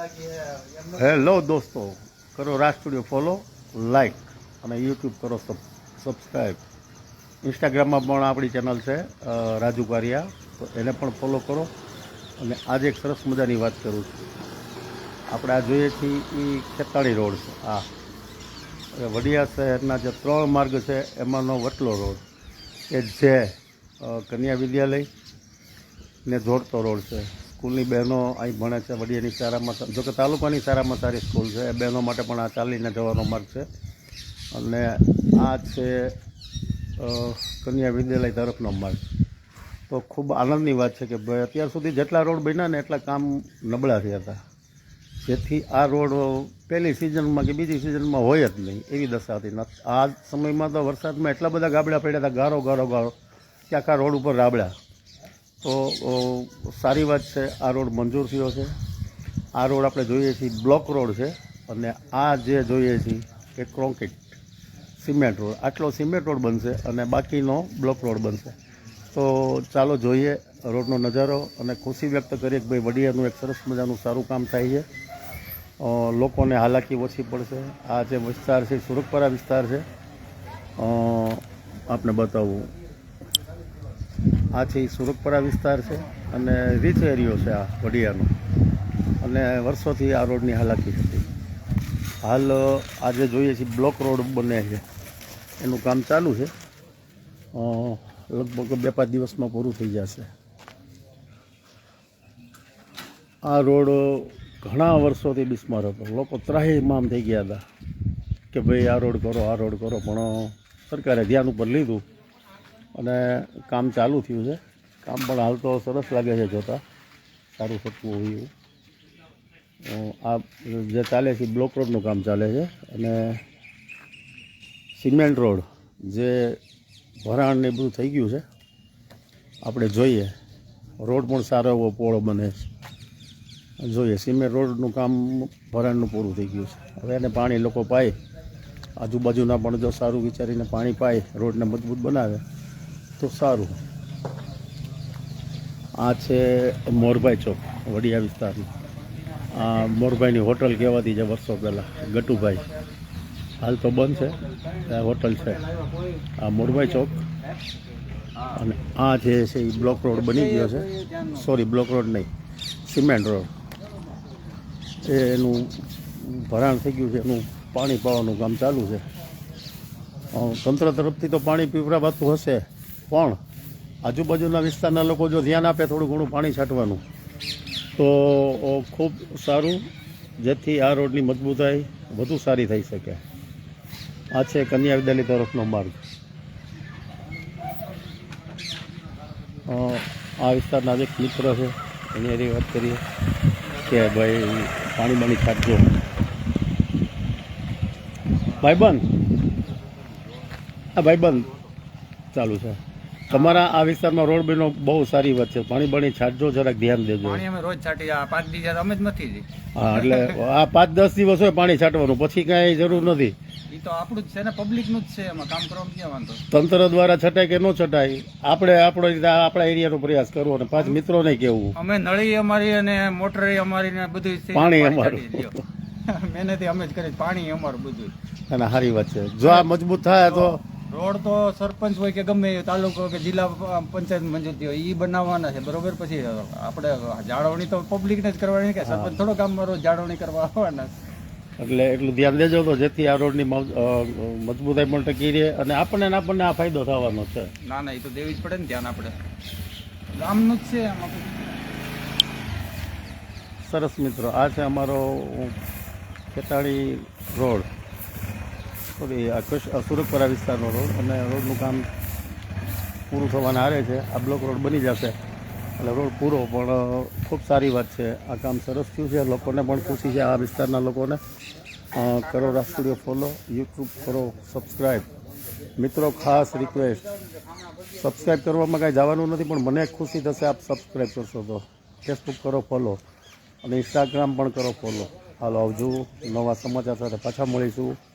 Hello દોસ્તો કરો Raj studio follow like અને યુટ્યુબ કરો સબસ્ક્રાઈબ ઇન્સ્ટાગ્રામમાં પણ આપણી ચેનલ છે રાજુ કારિયા તો એને પણ ફોલો કરો. અને આજે એક સરસ મજાની વાત કરું છું. આપણે આ જોઈએ છીએ એ ખેતાળી રોડ છે. આ વડિયા શહેરના જે ત્રણ માર્ગ છે એમાંનો વટલો રોડ. કે જે કન્યા વિદ્યાલય ને જોડતો રોડ છે. સ્કૂલની બહેનો અહીં ભણે છે, વડીયાની શાળામાં જોકે તાલુકાની શાળામાં સારી સ્કૂલ છે. એ બહેનો માટે પણ આ ચાલીને જવાનો માર્ગ છે. અને આ છે કન્યા વિદ્યાલય તરફનો માર્ગ. તો ખૂબ આનંદની વાત છે કે ભાઈ અત્યાર સુધી જેટલા રોડ બન્યા ને એટલા કામ નબળા થયા હતા. જેથી આ રોડ પહેલી સિઝનમાં કે બીજી સિઝનમાં હોય જ નહીં, એવી દશા હતી. આ સમયમાં તો વરસાદમાં એટલા બધા ગાબડા પડ્યા હતા, ગારો ગારો ગારો. કે આખા રોડ ઉપર રાબડા. તો સારી વાત છે, આ રોડ મંજૂર થયો છે. આ રોડ આપણે જોઈએ છીએ બ્લોક રોડ છે અને આ જે જોઈએ છીએ એ કોન્ક્રીટ સિમેન્ટ રોડ. આટલો સિમેન્ટ રોડ બનશે અને બાકીનો બ્લોક રોડ બનશે. તો ચાલો જોઈએ રોડનો નજારો અને ખુશી વ્યક્ત કરીએ કે ભાઈ વડિયાનું એક સરસ મજાનું સારું કામ થાય છે. લોકોને હાલાકી ઓછી પડશે. આ જે વિસ્તાર છે સુરખપરા વિસ્તાર છે. આપણે આપને બતાવું. આ છે એ સુરતપરા વિસ્તાર છે અને રીચ એરિયો છે આ વડિયાનો. અને વર્ષોથી આ રોડની હાલાકી હતી. હાલ આજે જોઈએ છીએ બ્લોક રોડ બને છે. એનું કામ ચાલુ છે. લગભગ બે પાંચ દિવસમાં પૂરું થઈ જશે. આ રોડ ઘણા વર્ષોથી બિસ્માર હતો. લોકો ત્રાહીમામ થઈ ગયા હતા કે ભાઈ આ રોડ કરો, આ રોડ કરો, પણ સરકારે ધ્યાન ઉપર લીધું. અને કામ ચાલુ થયું છે. કામ પણ હાલ તો સરસ લાગે છે જોતા. સારું થતું હોય એવું. આ જે ચાલે છે, બ્લોક રોડનું કામ ચાલે છે. અને સિમેન્ટ રોડ જે ભરાણ ને બધું થઈ ગયું છે. આપણે જોઈએ. રોડ પણ સારો એવો પહોળો બને છે. જોઈએ, સિમેન્ટ રોડનું કામ ભરાણનું પૂરું થઈ ગયું છે. હવે એને પાણી લોકો પાય. આજુબાજુના પણ જો સારું વિચારીને પાણી પાય, રોડને મજબૂત બનાવે. તો સારું. આ છે મોરભાઈ ચોક, વડિયા વિસ્તારનું. આ મોરભાઈની હોટલ કહેવાતી છે વર્ષો પહેલાં, ગટુભાઈ. હાલ તો બંધ છે, આ હોટલ છે. આ મોરભાઈ ચોક. અને આ જે છે એ બ્લોક રોડ બની ગયો છે. સોરી, બ્લોક રોડ નહીં, સિમેન્ટ રોડ. એનું ભરાણ થઈ ગયું છે, એનું પાણી પાવાનું કામ ચાલુ છે. તંત્ર તરફથી તો પાણી પીવડાવાતું હશે. પણ આજુબાજુના વિસ્તારના લોકો જો ધ્યાન આપે થોડું ઘણું પાણી છાંટવાનું, તો ખૂબ સારું, જેથી આ રોડની મજબૂતાઈ વધુ સારી થઈ શકે. આ છે કન્યા વિદ્યાલય તરફનો માર્ગ. આ વિસ્તારના જે મિત્ર છે, એની એની વાત કરીએ કે ભાઈ પાણી બાણી છાંટજો. ભાઈબંધ, આ ભાઈબંધ ચાલુ છે. તમારા આ વિસ્તારમાં રોડ બેનો બહુ સારી વાત છે. પાણી બાણી છાંટજો જરાક ધ્યાન દેજો. પાણી અમે રોજ છાંટી આ પાંચ દિવસ અમે જ નથી હા એટલે આ પાંચ દસ દિવસ હોય પાણી છાંટવાનું પછી કાંઈ જરૂર નથી. એ તો આપણું જ છે ને પબ્લિકનું જ છે એમાં કામ કરવામાં ક્યાં વાંધો? તંત્ર દ્વારા છટાય કે ન છટાય આપણે આપણો રીતે આપણા એરિયાનો પ્રયાસ કરવો અને પાંચ મિત્રોને કેવું અમે નળી અમારી અને મોટર અમારી ને બધું પાણી અમારું. મહેનતી અમે જ કરી પાણી અમારું બધું અને સારી વાત છે. જો આ મજબૂત થાય તો રોડ તો સરપંચ હોય કે ગમે એ તાલુકો કે જિલ્લા પંચાયત મંજૂરી હોય એ બનાવવાના છે બરોબર? પછી આપણે જાળવણી તો પબ્લિકને જ કરવાની કે સરપંચ થોડો ગામમાં રોજ જાળવણી કરવા આવવાના એટલે એટલું ધ્યાન દેજો તો જેથી આ રોડની મજ- મજબૂતાઈ પણ ટકી રહે અને આપણને આપણને આ ફાયદો થવાનો છે. ના ના એ તો દેવી જ પડે ને ધ્યાન આપણે. ગામનું જ છે સરસ મિત્રો આ છે અમારો ખેતાળી રોડ. સોરી સુરતપરા વિસ્તારનો રોડ અને રોડનું કામ પૂરું થવાના આરે છે. આ બ્લોક રોડ બની જશે. એટલે રોડ પૂરો, પણ ખૂબ સારી વાત છે. આ કામ સરસ થયું છે. લોકોને પણ ખુશી છે. આ વિસ્તારના લોકોને કરો રાજ ફોલો, યુટ્યુબ કરો સબસ્ક્રાઈબ મિત્રો, ખાસ રિક્વેસ્ટ સબસ્ક્રાઈબ કરવામાં કાંઈ જવાનું નથી, પણ મને ખુશી થશે આપ સબસ્ક્રાઈબ કરશો તો. ફેસબુક કરો, ફોલો. અને ઇન્સ્ટાગ્રામ પણ કરો, ફોલો. હાલો, આવજો. નવા સમાચાર સાથે પાછા મળીશું.